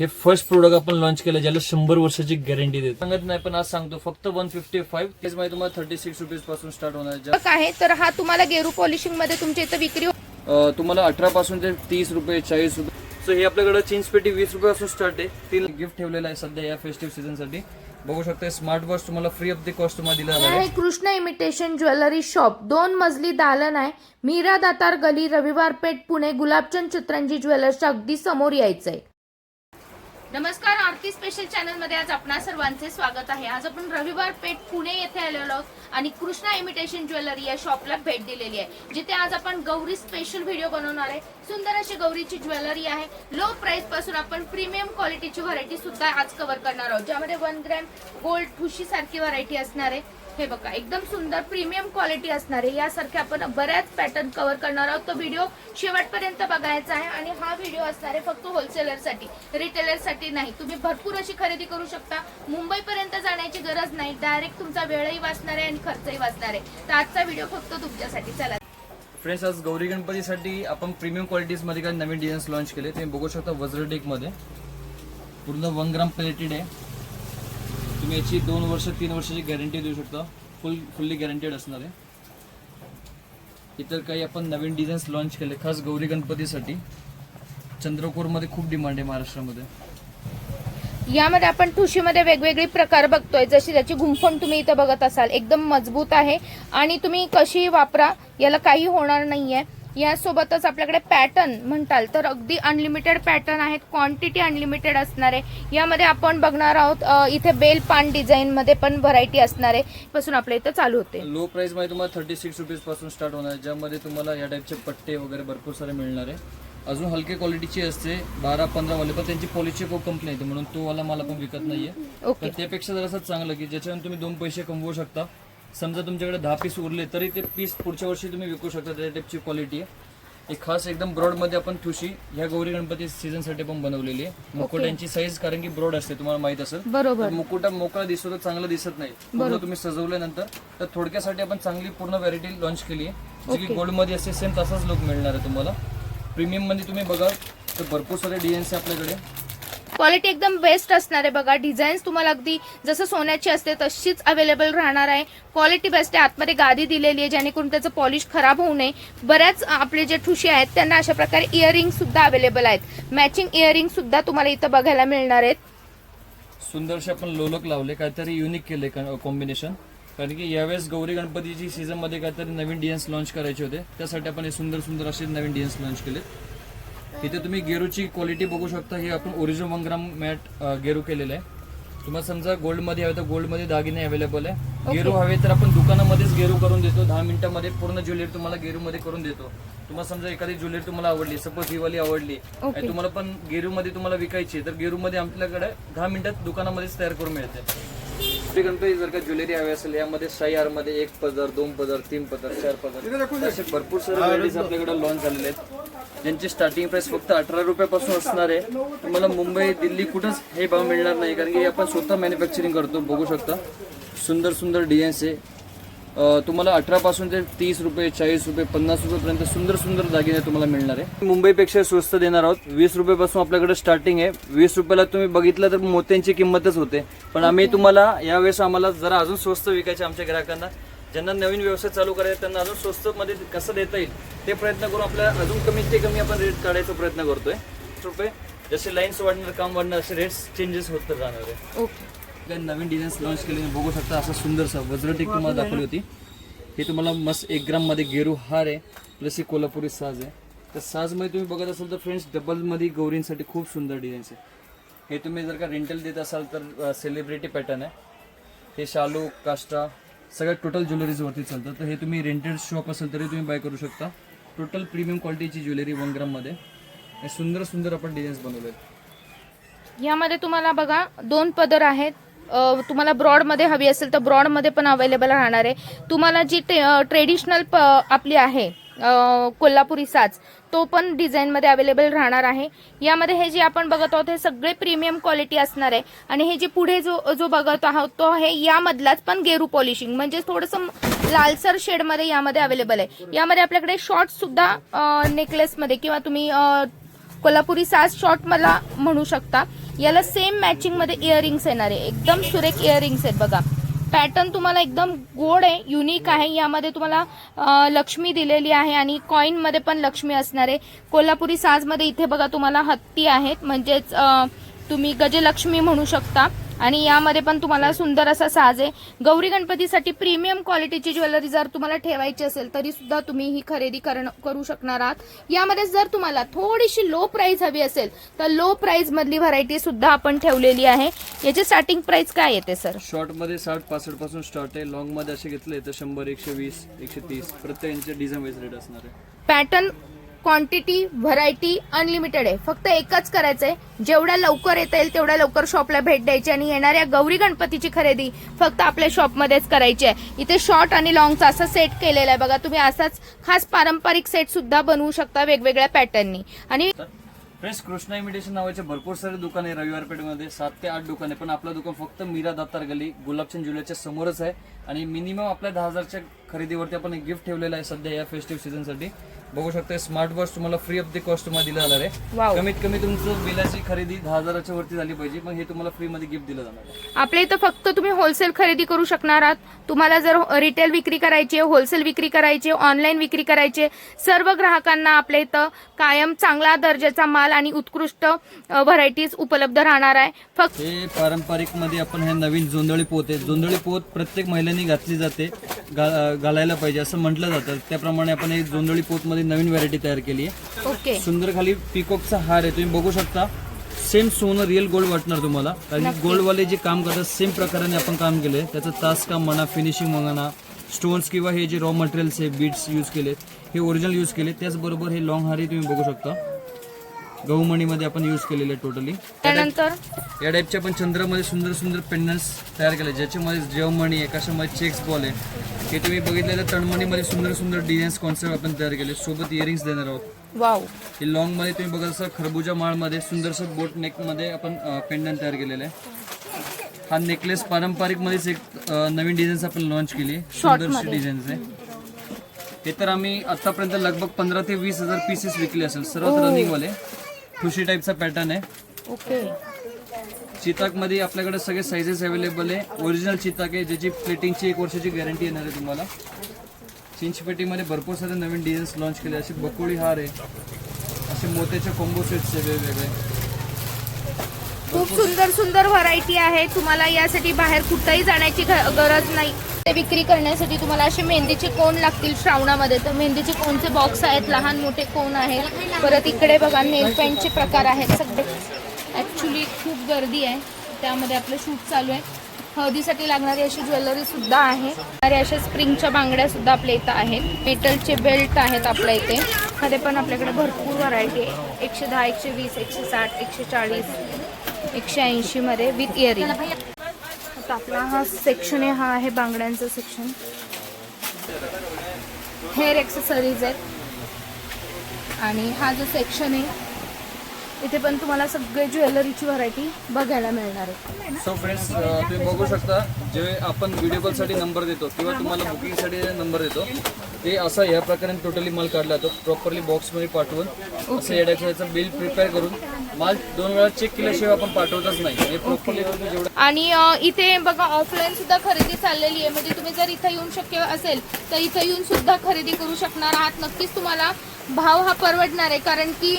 हे first product आपण launch केलं ज्याला शंभर वर्षाची गॅरंटी देतो. सांगत नाही पण आज सांगतो फक्त वन फिफ्टी फाईव्ह तेच माहिती तुम्हाला थर्टी सिक्स रुपीजपासून स्टार्ट होणार आहे. आहे तर हा तुम्हाला गेरू पॉलिशिंगमध्ये तुमच्या इथं विक्री हो- तुम्हाला अठरा पासून ते तीस रुपये चाळीस रुपये. सो हे आपल्याकडे चेंज पेटी वीस रुपयापासून स्टार्ट आहे. तीन गिफ्ट ठेवलेलं आहे सध्या या फेस्टिव्ह सीझनसाठी. बघू शकता स्मार्ट वॉच तुम्हाला फ्री ऑफ द कॉस्ट तुम्हाला दिला आहे. कृष्ण इमिटेशन ज्वेलरी शॉप दोन मजली दालन आहे. मीरा दातार गली रविवार पेठ पुणे. गुलाबचंद चित्रांजी ज्वेलर्सच्या अगदी समोर यायचंय. नमस्कार आरती स्पेशल चॅनलमध्ये आज आपणा सर्वांचे स्वागत आहे. आज आपण रविवार पेठ पुणे येथे आलेलो आहोत आणि कृष्णा इमिटेशन ज्वेलरी या शॉपला भेट दिलेली आहे. जिथे आज आपण गौरी स्पेशल व्हिडिओ बनवणार आहे. सुंदर अशी गौरीची ज्वेलरी आहे. लो प्राइसपासून आपण प्रीमियम क्वालिटीची व्हरायटी सुद्धा आज कव्हर करणार आहोत. ज्यामध्ये वन ग्रॅम गोल्ड ठुशी सारखी व्हरायटी असणार आहे. हे बघा एकदम सुंदर प्रीमियम क्वालिटी असणार आहे यासारखे आपण बऱ्याच पॅटर्न कव्हर करणार आहोत. तो व्हिडिओ शेवटपर्यंत बघायचा आहे आणि हा व्हिडिओ असणार आहे फक्त होलसेलरसाठी रिटेलरसाठी नाही. तुम्ही भरपूर अशी खरेदी करू शकता. मुंबईपर्यंत जाण्याची गरज नाही. डायरेक्ट तुमचा वेळही वाचणार आहे आणि खर्चही वाचणार आहे. तर आजचा व्हिडिओ फक्त तुमच्यासाठी. चला. फ्रेंड्स आज गौरी गणपतीसाठी आपण प्रीमियम क्वालिटीजमध्ये काही नवीन डिझाईन्स लॉन्च केले. तुम्ही बघू शकता वज्रडेकमध्ये पूर्ण वन ग्राम प्लेटेड आहे. तुम्ही याची दोन वर्ष तीन वर्षाची गॅरंटी देऊ शकता. फुल फुल्ली गॅरंटेड असणार आहे. इतर काही आपण नवीन डिझाईन्स लॉन्च केले खास गौरी गणपतीसाठी. चंद्रपूरमध्ये खूप डिमांड आहे महाराष्ट्रामध्ये. यामध्ये आपण ठुशीमध्ये वेगवेगळे प्रकार बघतोय. जशी त्याची गुंफण तुम्ही इथं बघत असाल एकदम मजबूत आहे. आणि तुम्ही कशी वापरा याला काही होणार नाहीये. यासोबतच आपल्याकडे पॅटर्न म्हणताल तर अगदी अनलिमिटेड पॅटर्न आहेत क्वांटिटी अनलिमिटेड असणार आहे. यामध्ये आपण बघणार आहोत इथे बेल पान डिझाईन मध्ये पण व्हरायटी असणार आहे. पासून आपल्या इथं चालू होते. लो प्राइसमध्ये तुम्हाला थर्टी सिक्स रुपीजपासून स्टार्ट होणार आहे ज्यामध्ये तुम्हाला या टाईपचे पट्टे वगैरे भरपूर सारे मिळणार आहे. अजून हलके क्वालिटीची असते बारा पंधरा वाले पण त्यांची पॉलिसी खूप कंपनी आहे म्हणून तो वाला मला पण विकत नाहीये. ओके. पण त्यापेक्षा जरासं चांगलं की ज्याच्यावर तुम्ही दोन पैसे कमवू शकता समजा तुमच्याकडे दहा पीस उरले तरी ते पीस पुढच्या वर्षी तुम्ही विकू शकता त्या टाईपची क्वालिटी आहे. एक खास एकदम ब्रॉडमध्ये आपण ठुशी ह्या गौरी गणपती सीझनसाठी पण बनवलेली आहे. मुकुटांची साईज कारण की ब्रॉड असते तुम्हाला माहीत असेल. बरोबर. मुकुटा मोकळा दिसतो तर चांगलं दिसत नाही. पूर्ण तुम्ही सजवल्यानंतर तर थोडक्यासाठी आपण चांगली पूर्ण व्हरायटी लॉन्च केली आहे. जी की गोल्डमध्ये असते सेम तसाच लुक मिळणार आहे तुम्हाला. प्रीमियममध्ये तुम्ही बघा तर भरपूर सारे डिझाईन्स आहे आपल्याकडे. क्वालिटी एकदम बेस्ट असणार आहे बघा. डिझाईन्स तुम्हाला अगदी जसं सोन्याची असते तशीच अवेलेबल राहणार आहे. क्वालिटी बेस्ट आहे. आतमध्ये गादी दिलेली आहे जेणेकरून त्याचं पॉलिश खराब होऊ नये. बऱ्याच आपले जे ठुशी आहेत त्यांना अशा प्रकारे इयरिंग सुद्धा अवेलेबल आहेत. मॅचिंग इयरिंग सुद्धा तुम्हाला इथं बघायला मिळणार आहेत. सुंदरसे आपण लोलक लावले. काहीतरी युनिक केले कॉम्बिनेशन कारण की यावेळेस गौरी गणपतीची सीझनमध्ये काहीतरी नवीन डिझाईन्स लॉन्च करायचे होते. त्यासाठी आपण हे सुंदर सुंदर असे नवीन डिझाईन्स लॉन्च केले इथे तुम्ही गेरूची क्वालिटी बघू शकता. हे आपण ओरिजिनल वन ग्राम मॅट गेरू केलेलं आहे. तुम्हाला समजा गोल्डमध्ये हवे तर गोल्डमध्ये दागिने अवेलेबल आहे. गेरू हवे तर आपण दुकानामध्येच गेरू करून देतो. दहा मिनिटामध्ये पूर्ण ज्वेलरी तुम्हाला गेरू मध्ये करून देतो. तुम्हाला समजा एखादी ज्वेलरी तुम्हाला आवडली सपोज ही वाली आवडली आणि तुम्हाला पण गेरू मध्ये तुम्हाला विकायची तर गेरू मध्ये आपल्याकडे दहा मिनिटात दुकानामध्येच तयार करून मिळते. गणपती जर का ज्वेलरी हवी असेल यामध्ये साई हारमध्ये एक पदर दोन पदर तीन पदर चार पदर. असे भरपूर सारे व्हरायटीज आपल्याकडे लॉन्च झालेले आहेत. ज्यांची स्टार्टिंग प्राइस फक्त अठरा रुपयापासून असणार आहे. तुम्हाला मुंबई दिल्ली कुठंच हे भाव मिळणार नाही कारण की आपण स्वतः मॅन्युफॅक्चरिंग करतो बघू शकता. सुंदर सुंदर डिझाईन्स आहे. तुम्हाला अठरा पासून ते तीस रुपये चाळीस रुपये पन्नास रुपयेपर्यंत सुंदर सुंदर दागिने तुम्हाला मिळणार आहे. मुंबईपेक्षा स्वस्त देणार आहोत. वीस रुपयापासून आपल्याकडे स्टार्टिंग आहे. वीस रुपयाला तुम्ही बघितलं तर मोत्यांची किंमतच होते. पण आम्ही तुम्हाला यावेळेस आम्हाला जरा अजून स्वस्त विकायचे आमच्या ग्राहकांना. ज्यांना नवीन व्यवसाय चालू करायचा त्यांना अजून स्वस्त मध्ये कसं देता येईल ते प्रयत्न करून आपल्या अजून कमीत ते कमी आपण रेट काढायचा प्रयत्न करतोय. रुपये जसे लाईन्स वाढणार काम वाढणार असे रेट्स चेंजेस होत जाणार आहे. ओके. आपल्या नवीन डिझाईन्स लॉन्च केले बघू शकता असं सुंदरसा वज्रटेक तुम्हाला दाखवली होती. हे तुम्हाला मस्त एक ग्राममध्ये गेरू हार आहे प्लस ही कोल्हापुरी साज आहे. तर साजमध्ये तुम्ही बघत असाल तर फ्रेंड्स डबलमध्ये गौरींसाठी खूप सुंदर डिझाईन्स आहे हे तुम्ही जर का रेंटल देत असाल तर सेलिब्रिटी पॅटर्न आहे. हे शालू काष्टा सगळ्या टोटल ज्वेलरीजवरती चालतं. तर हे तुम्ही रेंटेड शॉप असेल तरी तुम्ही बाय करू शकता. टोटल प्रीमियम क्वालिटीची ज्वेलरी वन ग्राममध्ये सुंदर सुंदर आपण डिझाईन्स बनवले यामध्ये तुम्हाला बघा दोन पदर आहेत. तुम्हाला ब्रॉडमध्ये हवी असेल तर ब्रॉडमध्ये पण अवेलेबल राहणार आहे. तुम्हाला जी ट्रेडिशनल आपली आहे कोल्हापुरी साज तो पण डिझाईनमध्ये अवेलेबल राहणार आहे. यामध्ये हे जे आपण बघत आहोत हे सगळे प्रीमियम क्वालिटी असणार आहे. आणि हे जे पुढे जो जो बघत आहोत तो आहे यामधलाच पण गेरू पॉलिशिंग. म्हणजे थोडंसं लालसर शेडमध्ये यामध्ये अवेलेबल आहे. यामध्ये आपल्याकडे शॉर्टसुद्धा नेकलेसमध्ये किंवा तुम्ही कोल्हापुरी साज शॉर्ट मला म्हणू शकता. याला सेम मॅचिंगमध्ये इयरिंग्स येणार आहे. एकदम सुरेख इयरिंग्स आहेत बघा. पॅटर्न तुम्हाला एकदम गोड आहे युनिक आहे. यामध्ये तुम्हाला लक्ष्मी दिलेली आहे आणि कॉईनमध्ये पण लक्ष्मी असणार आहे. कोल्हापुरी साजमध्ये इथे बघा तुम्हाला हत्ती आहेत. म्हणजेच तुम्ही गजलक्ष्मी म्हणू शकता. आणि यामध्ये पण तुम्हाला सुंदर असा साज आहे. गौरी गणपतीसाठी प्रीमियम क्वालिटीची ज्वेलरी जर तुम्हाला ठेवायची असेल तरी सुद्धा तुम्ही ही खरेदी करण- करू शकणार आहात. यामध्ये जर तुम्हाला थोडीशी लो प्राइस हवी असेल तर लो प्राइस मधली व्हरायटी सुद्धा आपण ठेवलेली आहे. याची स्टार्टिंग प्राइस काय येते सर शॉर्टमध्ये साठ पासष्टपासून स्टार्ट आहे. लॉंगमध्ये असे घेतले तर शंभर एकशे वीस एकशे तीस. प्रत्येकांचे डिझाईन वाईज रेट असणार आहे. पॅटर्न क्वांटिटी व्हरायटी अनलिमिटेड आहे. फक्त एकच करायचंय. जेवढ्या लवकर येता येईल तेवढ्या लवकर शॉपला भेट द्यायची आणि येणाऱ्या गौरी गणपतीची खरेदी फक्त आपल्या शॉपमध्येच करायची आहे. इथे शॉर्ट आणि लॉंगचा असा सेट केलेला आहे. बघा तुम्ही असाच खास पारंपरिक सेट सुद्धा बनवू शकता वेगवेगळ्या पॅटर्ननी आणि फ्रेश कृष्णा इमिटेशन नावाचे भरपूर सारे दुकान आहे रविवार पेठमध्ये सात ते आठ दुकान आहे. पण आपलं दुकान फक्त मीरा दातार गली गुलाबचंद ज्वेलरच्या समोरच आहे. आणि मिनिमम आपल्या दहा हजारच्या खरेदीवरती आपण एक गिफ्ट ठेवलेलं आहे सध्या या फेस्टिव्ह सीझनसाठी बघू शकता स्मार्ट वॉच तुम्हाला फ्री ऑफ द कॉस्ट तुम्हाला दिलं जाणार आहे. कमीत कमी तुमचं बिलाची खरेदी दहा हजाराच्या वरती झाली पाहिजे मग हे तुम्हाला फ्री मध्ये गिफ्ट दिलं जाणार आहे. आपल्या इथं फक्त तुम्ही होलसेल खरेदी करू शकणार आहात. तुम्हाला जर रिटेल विक्री करायची आहे होलसेल विक्री करायची आहे ऑनलाईन विक्री करायची सर्व ग्राहकांना आपल्या इथं कायम चांगला दर्जाचा माल आणि उत्कृष्ट व्हरायटीज उपलब्ध राहणार आहे. फक्त हे पारंपरिकमध्ये आपण हे नवीन जोंधळी पोत आहे. जोंधळी पोत प्रत्येक महिलांनी घातली जाते घालायला पाहिजे असं म्हटलं जातं. त्याप्रमाणे आपण एक जोंधळी पोत मध्ये नवीन व्हरायटी तयार केली आहे. ओके. सुंदर खाली पिकॉकचा हार आहे. तुम्ही बघू शकता. सेम सोनं रिअल गोल्ड वाटणार तुम्हाला. कारण की गोल्डवाले जे काम करतात सेम प्रकाराने आपण काम केलंय. त्याचं तास काम म्हणा फिनिशिंग म्हणा स्टोन्स किंवा हे जे रॉ मटेरियल्स आहे बीड्स यूज केलेत हे ओरिजिनल यूज केले त्याचबरोबर हे लॉंग हारही तुम्ही बघू शकता. गहूमणीमध्ये आपण यूज केलेले टोटली त्यानंतर? या टाईपचे आपण चंद्रामध्ये सुंदर सुंदर पेंडन्स तयार केले ज्याच्यामध्ये जेवमणी आहे कशामध्ये चेक्स बॉल आहे. हे तुम्ही बघितलेलं तणमणीमध्ये सुंदर सुंदर डिझाईन्स कॉन्सेप्ट आपण तयार केले. सोबत इयरिंग्स देणार आहोत. वाव हे लॉंगमध्ये तुम्ही बघा असं खरबुजा माळमध्ये सुंदरसं बोट नेकमध्ये आपण पेंडन तयार केलेलं आहे. हा नेकलेस पारंपरिक मध्येच एक नवीन डिझाईन्स आपण लॉन्च केली. आहे. सुंदरशी डिझाईन्स आहे. हे तर आम्ही आतापर्यंत लगभग पंधरा ते वीस हजार पीसेस विकले असेल. सर्वात रनिंग वाले. ठुशी टाईपचा पॅटर्न आहे. ओके चिताकमध्ये आपल्याकडे सगळे साईजेस अवेलेबल आहे. ओरिजिनल चिताक आहे ज्याची प्लेटिंगची एक वर्षाची गॅरंटी येणार आहे तुम्हाला. चिंचपेटीमध्ये भरपूर सारे नवीन डिझाईन्स लॉन्च केले. असे बकोळी हार आहे. असे मोत्याचे कॉम्बो सेट्स आहे वेगवेगळे. खूप सुंदर सुंदर व्हरायटी आहे. तुम्हाला यासाठी बाहेर कुठंही जाण्याची गरज नाही. ते विक्री करण्यासाठी तुम्हाला असे मेहंदीचे कोण लागतील श्रावणामध्ये? तर मेहंदीचे कोणचे बॉक्स आहेत? लहान मोठे कोण आहेत? परत इकडे बघा नेल पेंटचे प्रकार आहेत सगळे. ॲक्च्युली खूप गर्दी आहे. त्यामध्ये आपलं शूट चालू आहे. हळदीसाठी लागणारी अशी ज्वेलरीसुद्धा आहे. आणि अशा स्प्रिंगच्या बांगड्यासुद्धा आपल्या इथं आहेत. मेटलचे बेल्ट आहेत आपल्या इथे. मध्ये पण आपल्याकडे भरपूर व्हरायटी आहे. एकशे दहा एकशे वीस एकशे साठ एकशे चाळीस एकशे ऐंशीमध्ये विथ इयरिंग आता आपला हा सेक्शन आहे हा आहे बांगड्यांचा सेक्शन हेअर एक्सेसरीज आहेत. आणि हा जो सेक्शन आहे इथे पण तुम्हाला सगळे ज्वेलरीची व्हरायटी बघायला मिळणार आहे. सो फ्रेंड्स तुम्ही बघू शकता जे आपण व्हिडिओ कॉलसाठी नंबर देतो किंवा तुम्हाला बुकिंगसाठी नंबर देतो ते असं या प्रकारे टोटली माल काढला जातो प्रॉपरली बॉक्समध्ये पाठवून असं या टाईपचं बिल प्रिपेअर करून माल दोन वेळा चेक केल्याशिवाय आपण पाठवतच नाही. हे प्रॉपरली जेवढं आणि अ, इथे बघा ऑफलाईन सुद्धा खरेदी चाललेली आहे. म्हणजे तुम्ही जर इथं येऊन शक्य असेल तर इथं येऊन सुद्धा खरेदी करू शकणार आहात. नक्कीच तुम्हाला भाव हा परवडणार आहे. कारण की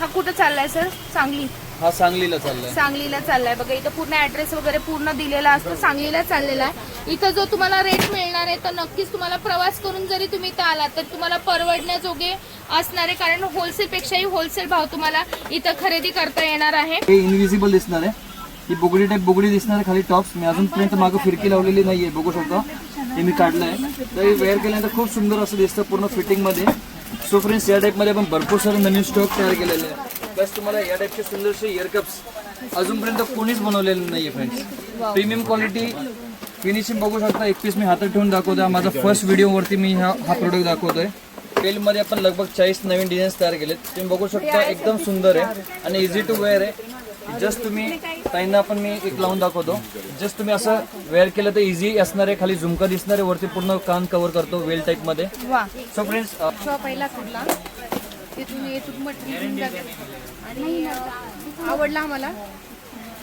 हा कुठं चाललाय सर? सांगली. हा सांगलीला चाललाय. सांगलीला चाललाय. बघा इथं पूर्ण ऍड्रेस वगैरे पूर्ण दिलेला असतो. सांगलीला चाललेला आहे. इथं जो तुम्हाला रेट मिळणार आहे तर नक्कीच तुम्हाला प्रवास करून जरी तुम्ही इथं आलात तर तुम्हाला परवडण्याजोगे असणार आहे. कारण होलसेल पेक्षाही होलसेल भाव तुम्हाला इथं खरेदी करता येणार आहे. हे इनविजिबल दिसणार आहे. ही बुगडी टाईप बुगडी दिसणार आहे खाली टॉप्स मी अजूनपर्यंत मागं फिरकी लावलेली नाहीये बघू शकता. हे मी काढलंय. तर हे वेअर केल्यानंतर खूप सुंदर असं दिसतं पूर्ण फिटिंगमध्ये. सो फ्रेंड्स या टाईपमध्ये आपण भरपूर सारे नवीन स्टॉक तयार केलेले आहे. प्लस तुम्हाला या टाईपचे सुंदरसे इयर कप्स अजूनपर्यंत कोणीच बनवलेले नाहीये फ्रेंड्स प्रीमियम क्वालिटी फिनिशिंग बघू शकता. एक पीस मी हातात ठेवून दाखवतोय. माझा फर्स्ट व्हिडिओवरती मी हा हा प्रोडक्ट दाखवतोय. पेलमध्ये आपण लगभग चाळीस नवीन डिझाईन्स तयार केलेत. तुम्ही बघू शकता एकदम सुंदर आहे आणि इझी टू वेअर आहे. जस्ट तुम्ही ताईंना आपण मी एक लावून दाखवतो. जस्ट तुम्ही असं वेअर केलं तर इझी असणार आहे. खाली झुमका दिसणार आहे. वरती पूर्ण कान कव्हर करतो वेल टाईपमध्ये. वा. सो फ्रेंड्स पहिला तिथून येथून मटेरियल आणि आवडला आम्हाला.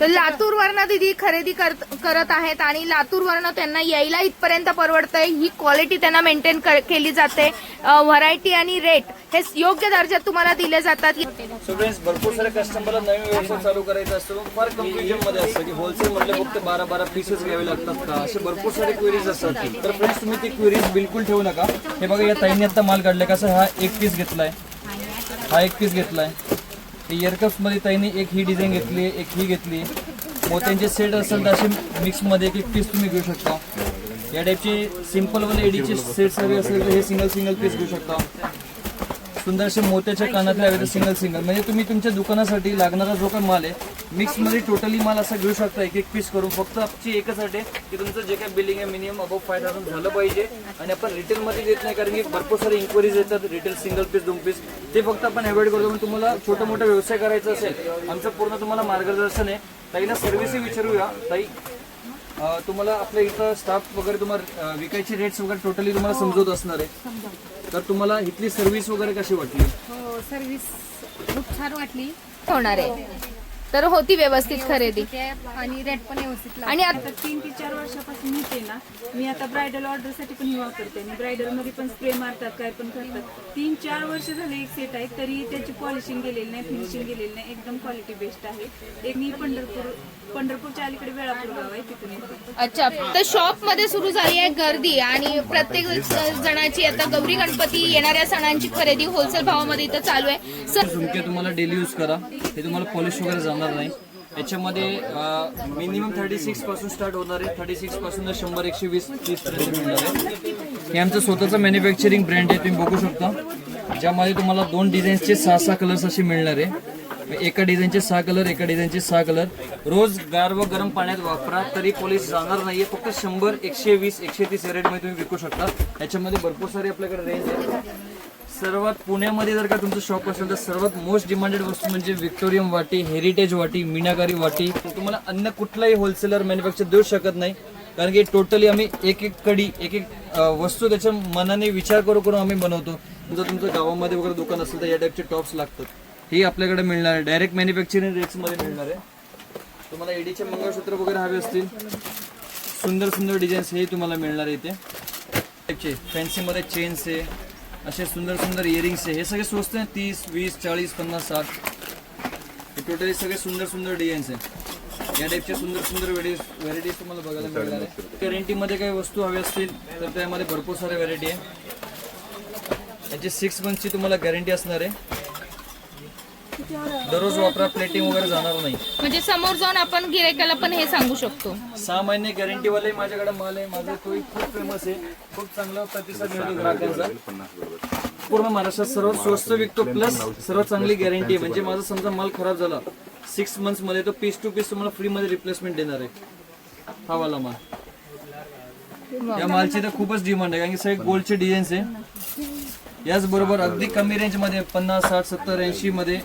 तर लातूरवरनं दिदी खरेदी करत करत आहेत आणि लातूरवरनं त्यांना यायला इथपर्यंत परवडतंय. ही क्वालिटी त्यांना मेंटेन केली जाते. व्हरायटी आणि रेट हे योग्य दर्जात तुम्हाला दिले जातात. सो फ्रेंड्स भरपूर सारे कस्टमरला नवीन व्यवसाय चालू करायचा असतो. फार कन्फ्युजनमध्ये असतं की होलसेल म्हटलं फक्त बारा बारा पीसेस घ्यावे लागतात का? असे भरपूर सारे क्वेरीज असतात. तर फ्रेंड्स तुम्ही ती क्वेरीज बिलकुल ठेवू नका. हे बघा या ताईंनी आता माल काढलाय. कसं हा एक पीस घेतलाय. हा एक पीस घेतलाय. आहे मध्ये ताईंनी एक ही डिझाईन घेतली एक ही घेतली मोत्यांचे सेट असेल तर असे मिक्समध्ये एक एक पीस तुम्ही घेऊ शकता. या टाईपचे सिंपल वाले एडीचे सेट हवे असेल तर हे सिंगल सिंगल पीस घेऊ शकता. सुंदरसे मोत्याच्या कानातले हवे तर सिंगल सिंगल म्हणजे तुम्ही तुमच्या दुकानासाठी लागणारा जो काही माल आहे मिक्समध्ये टोटली माल असा घेऊ शकता एक एक पीस करून. फक्त आमची एकच अट आहे की तुमचं जे काही बिलिंग आहे मिनिमम अबव फाय थाउजंड झालं पाहिजे. आणि आपण रिटेल मध्ये देत नाही कारण की भरपूर सारे इन्क्वायरीज येतात रिटेल सिंगल पीस दोन पीस ते फक्त आपण अवॉइड करतो. पण तुम्हाला छोटा मोठा व्यवसाय करायचा असेल आमचं पूर्ण तुम्हाला मार्गदर्शन आहे. ताईला सर्व्हिसही विचारूया. ताई तुम्हाला आपल्या इथं स्टाफ वगैरे तुम्हाला विकायचे रेट्स वगैरे टोटली तुम्हाला समजवत असणार आहे. तर तुम्हाला इथली सर्व्हिस वगैरे कशी वाटली? हो सर्व्हिस खूप छान वाटली. होणार आहे. तर होती व्यवस्थित खरेदी. आणि रेट पण व्यवस्थित लागला. आणि आत- आता तीन ते चार वर्षापासून येते ना मी आता ब्रायडल ऑर्डरसाठी पण ही वापरते आणि ब्रायडलमध्ये पण स्प्रे मारतात काय पण करतात. तीन चार वर्ष झाले एक सेट आहे तरी त्याची पॉलिशिंग गेलेली नाही फिनिशिंग गेलेली नाही. एकदम क्वालिटी बेस्ट आहे. एक मी पंढरपूर पंढरपूरच्या अलीकडे वेळापूर गाव आहे तिथून येते. अच्छा. तर शॉपमध्ये सुरू झाली आहे गर्दी आणि प्रत्येक जणाची आता गौरी गणपती येणाऱ्या सणांची खरेदी होलसेल भावामध्ये इथं चालू आहे. सर झुमके तुम्हाला डेली यूज करा. हे तुम्हाला पॉलिश वगैरे जाणार नाही. याच्यामध्ये मिनिमम थर्टी सिक्सपासून स्टार्ट होणार आहे. थर्टी सिक्सपासून शंभर एकशे वीस तीस पर्यंत मिळणार आहे. हे आमचं स्वतःचं मॅन्युफॅक्चरिंग ब्रँड आहे तुम्ही बघू शकता. ज्यामध्ये तुम्हाला दोन डिझाईन्सचे सहा सहा कलर्स असे मिळणार आहे. एका डिझाईनचे सहा कलर एका डिझाईनचे सहा कलर रोज गार व गरम पाण्यात वापरा तरी पॉलिश जाणार नाहीये. फक्त शंभर एकशे वीस एकशे तीस रेटमध्ये तुम्ही विकू शकता. याच्यामध्ये भरपूर सारे आपल्याकडे रेंज आहे सर्वात पुण्यामध्ये जर का तुमचं शॉप असेल तर सर्वात मोस्ट डिमांडेड वस्तू म्हणजे विक्टोरियम वाटी हेरिटेज वाटी मीनाकारी वाटी. तुम्हाला अन्य कुठलाही होलसेलर मॅन्युफॅक्चर देऊ शकत नाही. कारण की टोटली आम्ही एक एक कडी एक एक वस्तू त्याच्या मनाने विचार करू करून आम्ही बनवतो. जर तुमचं गावामध्ये वगैरे दुकान असेल तर या टाईपचे टॉप्स लागतात. हे आपल्याकडे मिळणार आहे. डायरेक्ट मॅन्युफॅक्चरिंग रेट्समध्ये मिळणार आहे. तुम्हाला एडीचे मंगळसूत्र वगैरे हवे असतील. सुंदर सुंदर डिझाईन्स हे तुम्हाला मिळणार आहे इथे. टाईपचे फॅन्सीमध्ये चेन्स आहे. असे सुंदर सुंदर इयरिंग्स आहे. हे सगळे स्वस्त आहे तीस वीस चाळीस पन्नास साठ. हे टोटली सगळे सुंदर सुंदर डिझाईन्स आहे या टाईपचे सुंदर सुंदर व्हेरायटीज तुम्हाला बघायला मिळणार आहे गॅरंटीमध्ये काही वस्तू हवी असतील तर त्यामध्ये भरपूर साऱ्या व्हेरायटी आहे. याची सिक्स मंथची तुम्हाला गॅरंटी असणार आहे. दररोज वापरा प्लेटिंग वगैरे जाणार नाही. म्हणजे समोर जाऊन आपण गिरायकाला पण हे सांगू शकतो. सहा महिने गॅरंटी वाले माझ्याकडे माल आहे माझा तो खूप फेमस आहे. खूप चांगला प्रतिसाद मिळतो ग्राहकांचा. पूर्ण महाराष्ट्रात सर्वात स्वस्त विकतो प्लस सर्वात चांगली गॅरंटी आहे. म्हणजे माझा समजा माल खराब झाला सिक्स मंथ्समध्ये तो पीस टू पीस तुम्हाला फ्री मध्ये रिप्लेसमेंट देणार आहे. हा वाला माल. या मालची तर खूपच डिमांड आहे कारण की सगळे गोल्डचे डिझाईन्स आहे. याचबरोबर अगदी कमी रेंजमध्ये पन्नास साठ सत्तर ऐंशी मध्ये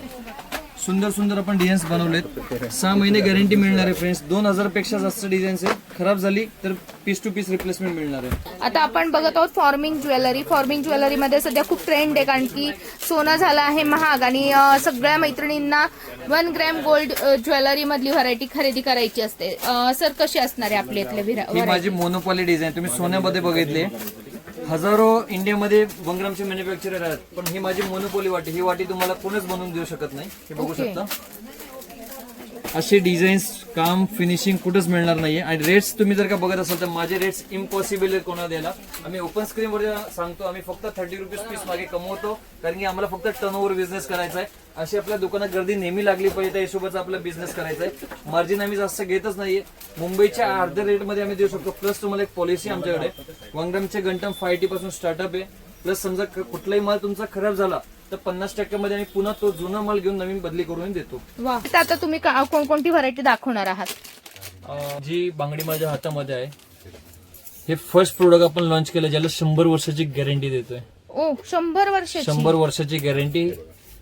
सुंदर सुंदर आपण डिझाईन्स बनवलेत. सहा महिने गॅरंटी मिळणार आहे फ्रेंड्स दोन हजारपेक्षा जास्त डिझाईन्स आहे खराब झाली तर पीस टू पीस रिप्लेसमेंट मिळणार आहे. आता आपण बघत आहोत फॉर्मिंग ज्वेलरी फॉर्मिंग ज्वेलरीमध्ये सध्या खूप ट्रेंड आहे कारण की सोनं झालं आहे महाग आणि सगळ्या मैत्रिणींना वन ग्रॅम गोल्ड ज्वेलरी मधली व्हरायटी खरेदी करायची असते. सर कशी असणार आहे आपल्या ही व्हरायटी माझी मोनोपॉली डिझाईन तुम्ही सोन्यामध्ये बघितले हजारो इंडियामध्ये वंगरामचे मॅन्युफॅक्चरर आहेत. पण ही माझी मोनोपॉली वाटी ही वाटी तुम्हाला कोणच बनवून देऊ शकत नाही. हे बघू. शकता. असे डिझाईन्स काम फिनिशिंग कुठंच मिळणार नाहीये. आणि रेट्स तुम्ही जर का बघत असाल तर माझे रेट्स इम्पॉसिबल आहेत कोणा द्यायला. आम्ही ओपन स्क्रीनवर सांगतो आम्ही फक्त थर्टी रुपीज पीस मागे कमवतो कारण की आम्हाला फक्त टर्न ओव्हर बिझनेस करायचा आहे. अशी आपल्या दुकानात गर्दी नेहमी लागली पाहिजे त्या हिशोबाचा आपला बिझनेस करायचा आहे. मार्जिन आम्ही जास्त घेतच नाहीये. मुंबईच्या अर्ध्या रेटमध्ये आम्ही देऊ शकतो. प्लस तुम्हाला एक पॉलिसी आमच्याकडे वंगरमचे गंटम फायटी पासून स्टार्टअप आहे. प्लस समजा क- कुठलाही माल तुमचा खराब झाला तर पन्नास टक्क्यामध्ये आम्ही पुन्हा तो जुना माल घेऊन नवीन बदली करून देतो. वा. तर आता तुम्ही का- कोणकोणती व्हरायटी दाखवणार आहात? अं, जी बांगडी माझ्या हातामध्ये आहे हे फर्स्ट प्रोडक्ट आपण लॉन्च केलं ज्याला शंभर वर्षाची गॅरंटी देतोय. ओ शंभर वर्षाची? शंभर वर्षाची गॅरंटी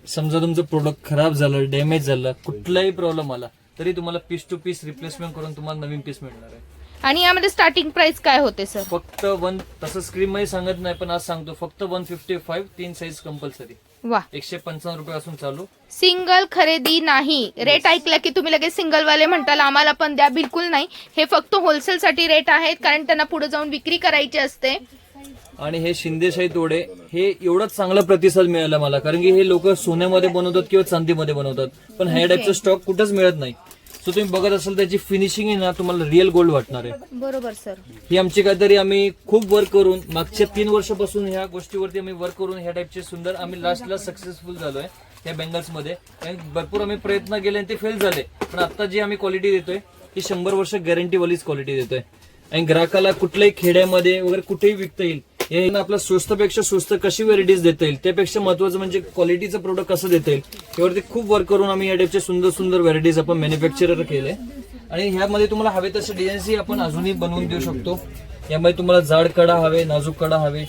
समजा तुमचं प्रोडक्ट खराब झालं डॅमेज झालं कुठलाही प्रॉब्लेम आला तरी तुम्हाला पीस टू पीस रिप्लेसमेंट करून तुम्हाला नवीन पीस मिळणार आहे. आणि यामध्ये स्टार्टिंग प्राइस काय होते सर फक्त वन तसं स्क्रीन मध्ये सांगत नाही पण आज सांगतो फक्त वन फिफ्टी फाईव्ह तीन साईज कंपल्सरी वा. एकशे पंचावन्न रुपयापासून चालू. सिंगल खरेदी नाही. रेट ऐकला की तुम्ही लगेच सिंगल वाले म्हणताल आम्हाला पण द्या. बिलकुल नाही. हे फक्त होलसेल साठी रेट आहेत कारण त्यांना पुढे जाऊन विक्री करायची असते. आणि हे शिंदेशाही तोडे हे एवढंच चांगला प्रतिसाद मिळाला मला कारण की हे लोक सोन्यामध्ये बनवतात किंवा चांदीमध्ये बनवतात. पण ह्या टाईपचा स्टॉक कुठंच मिळत नाही. सो तुम्ही बघत असाल त्याची फिनिशिंग आहे ना तुम्हाला रिअल गोल्ड वाटणार आहे. बरोबर सर ही आमची काहीतरी आम्ही खूप वर्क करून मागच्या तीन वर्षापासून ह्या गोष्टीवरती आम्ही वर्क करून ह्या टाईपचे सुंदर आम्ही लास्टला सक्सेसफुल झालोय या बेंगल्समध्ये. आणि भरपूर आम्ही प्रयत्न केले आणि ते फेल झाले. पण आता जी आम्ही क्वालिटी देतोय ती शंभर वर्ष गॅरंटी वालीच क्वालिटी देतोय. आणि ग्राहकाला कुठल्याही खेड्यामध्ये वगैरे कुठेही विकता येईल हे आपल्या स्वस्तपेक्षा स्वस्त कशी व्हेरायटीज देता येईल? त्यापेक्षा महत्वाचं म्हणजे क्वालिटीचं प्रोडक्ट कसं देता येईल? यावरती खूप वर्क करून आम्ही या टाईपचे सुंदर सुंदर व्हेरायटीज आपण मॅन्युफॅक्चरर केले. आणि ह्यामध्ये तुम्हाला हवे तसे डिझाईन्सही आपण अजूनही बनवून देऊ शकतो. यामध्ये तुम्हाला जाड कडा हवे नाजूक कडा हवे.